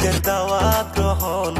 ঈদের দাওয়াত গ্রহণ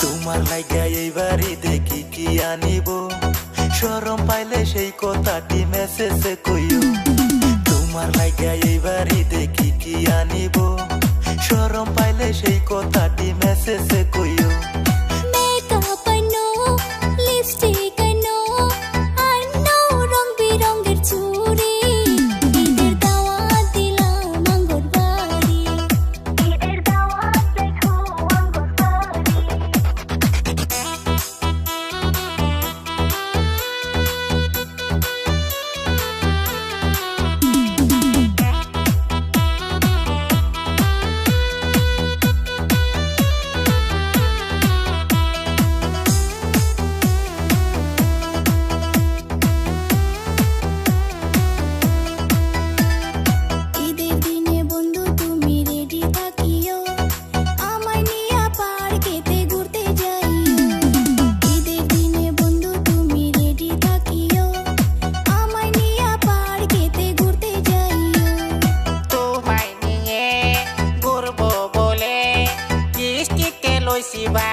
তোমার লাইকা এই বাড়ি দেখি কি আনিব? সরম পাইলে সেই কথাটি মেসেজে কইও। তোমার লাইকা এই বাড়ি দেখি কি আনিব? সরম পাইলে সেই কথাটি মেসেজে কইও। Shiva.